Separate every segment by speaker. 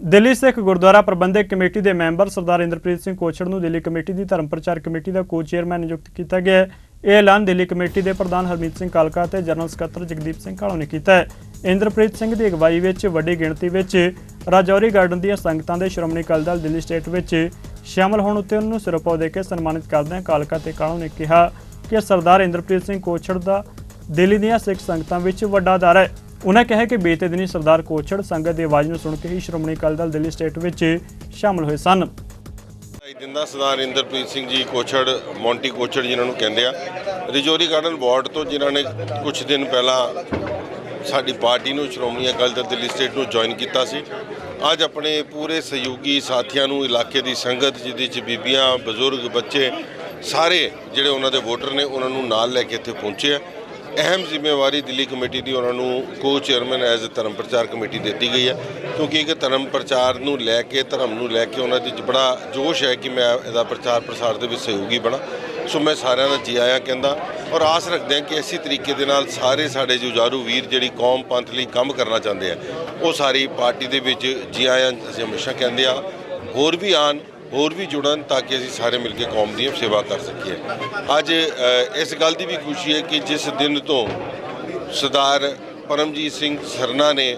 Speaker 1: Delhi Sikh Gurdwara Prabandhak committee ਦੇ member Sardar Inderpreet Singh Kochhar ਨੂੰ Delhi committee ਦੀ ਧਰਮ ਪ੍ਰਚਾਰ ਕਮੇਟੀ ਦਾ ਕੋ-ਚੇਅਰਮੈਨ ਨਿਯੁਕਤ ਕੀਤਾ ਗਿਆ ਹੈ। ਇਹ ਐਲਾਨ ਦਿੱਲੀ ਕਮੇਟੀ ਦੇ ਪ੍ਰਧਾਨ ਹਰਮੀਤ ਸਿੰਘ ਕਾਲਕਾ ਤੇ ਜਨਰਲ ਸਕੱਤਰ ਜਗਦੀਪ ਸਿੰਘ ਕਾਲੋ ਨੇ ਕੀਤਾ ਹੈ। ਇੰਦਰਪ੍ਰੀਤ ਸਿੰਘ ਦੀ ਅਗਵਾਈ ਵਿੱਚ ਵੱਡੀ ਗਿਣਤੀ ਵਿੱਚ ਰਾਜੌਰੀ ਗਾਰਡਨ ਦੀਆਂ ਸੰਗਤਾਂ ਦੇ ਸ਼੍ਰੋਮਣੀ ਅਕਾਲੀ ਦਲ ਦਿੱਲੀ ਸਟੇਟ ਵਿੱਚ ਸ਼ਾਮਲ ਹੋਣ ਉੱਤੇ ਉਹਨਾਂ ਨੂੰ ਸਿਰੋਪਾਓ ਦੇ ਕੇ ਸਨਮਾਨਿਤ ਕਰਦਿਆਂ ਕਾਲਕਾ ਤੇ ਕਾਲੋਂ ਨੇ ਕਿਹਾ ਕਿ ਸਰਦਾਰ ਇੰਦਰਪ੍ਰੀਤ ਸਿੰਘ ਕੋਛੜ ਦਾ ਦਿੱਲੀ ਦੀਆਂ ਸਿੱਖ ਸੰਗਤਾਂ ਵਿੱਚ ਵੱਡਾ ਆਧਾਰ ਹੈ। ਉਹਨਾਂ ਕਿਹਾ ਕਿ ਬੀਤੇ ਦਿਨੀ ਸਰਦਾਰ ਕੋਛੜ ਸੰਗਤ ਦੀ ਆਵਾਜ਼ ਨੂੰ ਸੁਣ ਕੇ ਹੀ ਸ਼੍ਰੋਮਣੀ ਅਕਾਲੀ ਦਲ ਦਿੱਲੀ ਸਟੇਟ ਵਿੱਚ ਸ਼ਾਮਲ ਹੋਏ ਸਨ।
Speaker 2: ਦਿਖਾਈ ਦਿੰਦਾ ਸਰਦਾਰ ਇੰਦਰਪ੍ਰੀਤ ਸਿੰਘ ਜੀ ਕੋਛੜ ਮੌਂਟੀ ਕੋਛੜ ਜਿਨ੍ਹਾਂ ਨੂੰ ਕਹਿੰਦੇ ਆ, ਰਿਜੋਰੀ ਗਾਰਡਨ ਵਾਰਡ ਤੋਂ ਜਿਨ੍ਹਾਂ ਨੇ ਕੁਝ ਦਿਨ ਪਹਿਲਾਂ ਸਾਡੀ ਪਾਰਟੀ ਨੂੰ ਸ਼੍ਰੋਮਣੀ ਅਕਾਲੀ ਦਲ ਦਿੱਲੀ ਸਟੇਟ ਨੂੰ ਜੁਆਇਨ ਕੀਤਾ ਸੀ। ਅੱਜ ਆਪਣੇ ਪੂਰੇ ਸਹਿਯੋਗੀ ਸਾਥੀਆਂ ਨੂੰ, ਇਲਾਕੇ ਦੀ ਸੰਗਤ, ਜਿਹਦੇ ਚ ਬੀਬੀਆਂ, ਬਜ਼ੁਰਗ, ਬੱਚੇ, ਸਾਰੇ ਜਿਹੜੇ ਉਹਨਾਂ ਦੇ ਵੋਟਰ ਨੇ, ਉਹਨਾਂ ਨੂੰ ਨਾਲ ਲੈ ਕੇ ਇੱਥੇ ਪਹੁੰਚੇ ਆ। ਅਹਿਮ ਜ਼ਿੰਮੇਵਾਰੀ ਦਿੱਲੀ ਕਮੇਟੀ ਦੀ ਉਹਨਾਂ ਨੂੰ ਕੋ ਚੇਅਰਮੈਨ ਐਜ਼ ਧਰਮ ਪ੍ਰਚਾਰ ਕਮੇਟੀ ਦਿੱਤੀ ਗਈ ਹੈ, ਕਿਉਂਕਿ ਇੱਕ ਧਰਮ ਪ੍ਰਚਾਰ ਨੂੰ ਲੈ ਕੇ, ਧਰਮ ਨੂੰ ਲੈ ਕੇ ਉਹਨਾਂ ਦੇ ਬੜਾ ਜੋਸ਼ ਹੈ ਕਿ ਮੈਂ ਇਹਦਾ ਪ੍ਰਚਾਰ ਪ੍ਰਸਾਰ ਦੇ ਵਿੱਚ ਸਹਿਯੋਗੀ ਬਣਾ। ਸੋ ਮੈਂ ਸਾਰਿਆਂ ਦਾ ਜੀ ਆਇਆਂ ਕਹਿੰਦਾ, ਔਰ ਆਸ ਰੱਖਦੇ ਹਾਂ ਕਿ ਇਸੇ ਤਰੀਕੇ ਦੇ ਨਾਲ ਸਾਰੇ ਸਾਡੇ ਜੁਝਾਰੂ ਵੀਰ ਜਿਹੜੀ ਕੌਮ ਪੰਥ ਲਈ ਕੰਮ ਕਰਨਾ ਚਾਹੁੰਦੇ ਆ, ਉਹ ਸਾਰੀ ਪਾਰਟੀ ਦੇ ਵਿੱਚ ਜੀ ਆਇਆਂ, ਅਸੀਂ ਹਮੇਸ਼ਾ ਕਹਿੰਦੇ ਆ, ਹੋਰ ਵੀ ਆਣ ਹੋਰ ਵੀ ਜੁੜਨ ਤਾਂ ਕਿ ਅਸੀਂ ਸਾਰੇ ਮਿਲ ਕੇ ਕੌਮ ਦੀ ਸੇਵਾ ਕਰ ਸਕੀਏ। ਅੱਜ ਇਸ ਗੱਲ ਦੀ ਵੀ ਖੁਸ਼ੀ ਹੈ ਕਿ ਜਿਸ ਦਿਨ ਤੋਂ ਸਰਦਾਰ ਪਰਮਜੀਤ ਸਿੰਘ ਸਰਨਾ ਨੇ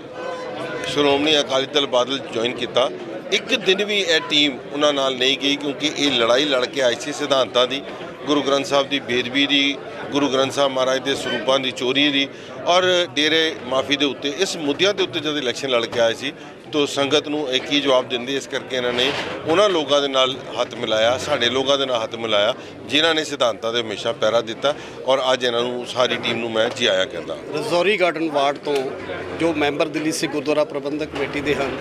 Speaker 2: ਸ਼੍ਰੋਮਣੀ ਅਕਾਲੀ ਦਲ ਬਾਦਲ ਜੁਆਇਨ ਕੀਤਾ, ਇੱਕ ਦਿਨ ਵੀ ਇਹ ਟੀਮ ਉਹਨਾਂ ਨਾਲ ਨਹੀਂ ਗਈ ਕਿਉਂਕਿ ਇਹ ਲੜਾਈ ਲੜ ਕੇ ਆਈ ਸੀ ਸਿਧਾਂਤਾਂ ਦੀ। ਗੁਰੂ ਗ੍ਰੰਥ ਸਾਹਿਬ ਦੀ ਬੇਦਬੀ ਦੀ, ਗੁਰੂ ਗ੍ਰੰਥ ਸਾਹਿਬ ਮਹਾਰਾਜ ਦੇ ਸਰੂਪਾਂ ਦੀ ਚੋਰੀ ਦੀ ਔਰ ਡੇਰੇ ਮਾਫੀ ਦੇ ਉੱਤੇ, ਇਸ ਮੁੱਦਿਆਂ ਦੇ ਉੱਤੇ ਜਦ ਇਲੈਕਸ਼ਨ ਲੜ ਕੇ ਆਏ ਸੀ, ਤੋਂ ਸੰਗਤ ਨੂੰ ਇੱਕ ਹੀ ਜਵਾਬ ਦਿੰਦੇ ਇਸ ਕਰਕੇ ਇਹਨਾਂ ਨੇ ਉਹਨਾਂ ਲੋਕਾਂ ਦੇ ਨਾਲ ਹੱਥ ਮਿਲਾਇਆ, ਸਾਡੇ ਲੋਕਾਂ ਦੇ ਨਾਲ ਹੱਥ ਮਿਲਾਇਆ, ਜਿਨ੍ਹਾਂ ਨੇ ਸਿਧਾਂਤਾਂ ਦੇ ਹਮੇਸ਼ਾ ਪਹਿਰਾ ਦਿੱਤਾ ਔਰ ਅੱਜ ਇਹਨਾਂ ਨੂੰ ਸਾਰੀ ਟੀਮ ਨੂੰ ਮੈਂ ਜੀ ਆਇਆਂ ਕਹਿੰਦਾ।
Speaker 3: ਰਜ਼ੌਰੀ ਗਾਰਡਨ ਵਾਰਡ ਤੋਂ ਜੋ ਮੈਂਬਰ ਦਿੱਲੀ ਸਿੱਖ ਗੁਰਦੁਆਰਾ ਪ੍ਰਬੰਧਕ ਕਮੇਟੀ ਦੇ ਹਨ,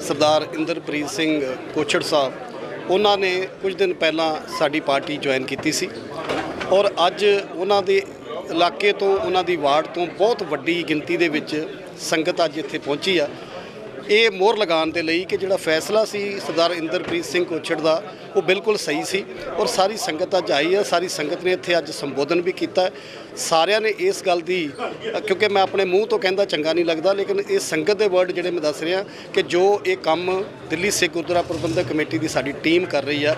Speaker 3: ਸਰਦਾਰ ਇੰਦਰਪ੍ਰੀਤ ਸਿੰਘ ਕੋਛੜ ਸਾਹਿਬ ਉਹਨਾਂ ਨੇ ਕੁਝ ਦਿਨ ਪਹਿਲਾਂ ਸਾਡੀ ਪਾਰਟੀ ਜੁਆਇਨ ਕੀਤੀ ਸੀ ਔਰ ਅੱਜ ਉਹਨਾਂ ਦੇ ਇਲਾਕੇ ਤੋਂ, ਉਹਨਾਂ ਦੀ ਵਾਰਡ ਤੋਂ ਬਹੁਤ ਵੱਡੀ ਗਿਣਤੀ ਦੇ ਵਿੱਚ ਸੰਗਤ ਅੱਜ ਇੱਥੇ ਪਹੁੰਚੀ ਆ। ਇਹ ਮੋਹਰ ਲਗਾਉਣ ਦੇ ਲਈ ਕਿ ਜਿਹੜਾ ਫੈਸਲਾ ਸੀ ਸਰਦਾਰ ਇੰਦਰਪ੍ਰੀਤ ਸਿੰਘ ਕੋਛੜ ਦਾ, ਉਹ ਬਿਲਕੁਲ ਸਹੀ ਸੀ ਔਰ ਸਾਰੀ ਸੰਗਤ ਅੱਜ ਆਈ ਹੈ, ਸਾਰੀ ਸੰਗਤ ਨੇ ਇੱਥੇ ਅੱਜ ਸੰਬੋਧਨ ਵੀ ਕੀਤਾ ਸਾਰਿਆਂ ਨੇ ਇਸ ਗੱਲ ਦੀ, ਕਿਉਂਕਿ ਮੈਂ ਆਪਣੇ ਮੂੰਹ ਤੋਂ ਕਹਿੰਦਾ ਚੰਗਾ ਨਹੀਂ ਲੱਗਦਾ, ਲੇਕਿਨ ਇਹ ਸੰਗਤ ਦੇ ਵਰਡ ਜਿਹੜੇ ਮੈਂ ਦੱਸ ਰਿਹਾ ਕਿ ਜੋ ਇਹ ਕੰਮ ਦਿੱਲੀ ਸਿੱਖ ਗੁਰਦੁਆਰਾ ਪ੍ਰਬੰਧਕ ਕਮੇਟੀ ਦੀ ਸਾਡੀ ਟੀਮ ਕਰ ਰਹੀ ਆ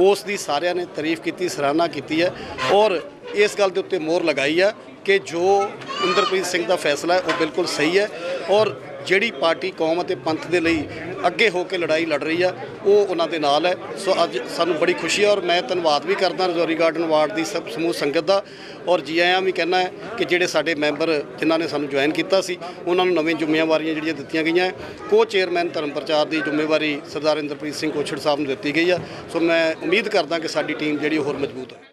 Speaker 3: ਉਸ ਦੀ ਸਾਰਿਆਂ ਨੇ ਤਾਰੀਫ ਕੀਤੀ, ਸਰਾਹਨਾ ਕੀਤੀ ਹੈ ਔਰ ਇਸ ਗੱਲ ਦੇ ਉੱਤੇ ਮੋਹਰ ਲਗਾਈ ਆ ਕਿ ਜੋ ਇੰਦਰਪ੍ਰੀਤ ਸਿੰਘ ਦਾ ਫੈਸਲਾ ਹੈ, ਉਹ ਬਿਲਕੁਲ ਸਹੀ ਹੈ। ਔਰ ਜਿਹੜੀ ਪਾਰਟੀ ਕੌਮ ਅਤੇ ਪੰਥ ਦੇ ਲਈ ਅੱਗੇ ਹੋ ਕੇ ਲੜਾਈ ਲੜ ਰਹੀ ਆ, ਉਹ ਉਹਨਾਂ ਦੇ ਨਾਲ ਹੈ। ਸੋ ਅੱਜ ਸਾਨੂੰ ਬੜੀ ਖੁਸ਼ੀ ਹੈ ਔਰ ਮੈਂ ਧੰਨਵਾਦ ਵੀ ਕਰਦਾ ਰਜੌਰੀ ਗਾਰਡਨ ਵਾਰਡ ਦੀ ਸਭ ਸਮੂਹ ਸੰਗਤ ਦਾ। ਔਰ ਜੀ ਆਇਆਂ ਵੀ ਕਹਿਣਾ ਹੈ ਕਿ ਜਿਹੜੇ ਸਾਡੇ ਮੈਂਬਰ ਜਿਨ੍ਹਾਂ ਨੇ ਸਾਨੂੰ ਜੁਆਇਨ ਕੀਤਾ ਸੀ, ਉਹਨਾਂ ਨੂੰ ਨਵੀਂ ਜ਼ਿੰਮੇਵਾਰੀਆਂ ਜਿਹੜੀਆਂ ਦਿੱਤੀਆਂ ਗਈਆਂ ਕੋ ਚੇਅਰਮੈਨ ਧਰਮ ਪ੍ਰਚਾਰ ਦੀ ਜ਼ਿੰਮੇਵਾਰੀ ਸਰਦਾਰ ਇੰਦਰਪ੍ਰੀਤ ਸਿੰਘ ਕੋਛੜ ਸਾਹਿਬ ਨੂੰ ਦਿੱਤੀ ਗਈ ਆ। ਸੋ ਮੈਂ ਉਮੀਦ ਕਰਦਾ ਕਿ ਸਾਡੀ ਟੀਮ ਜਿਹੜੀ ਹੋਰ ਮਜ਼ਬੂਤ ਹੈ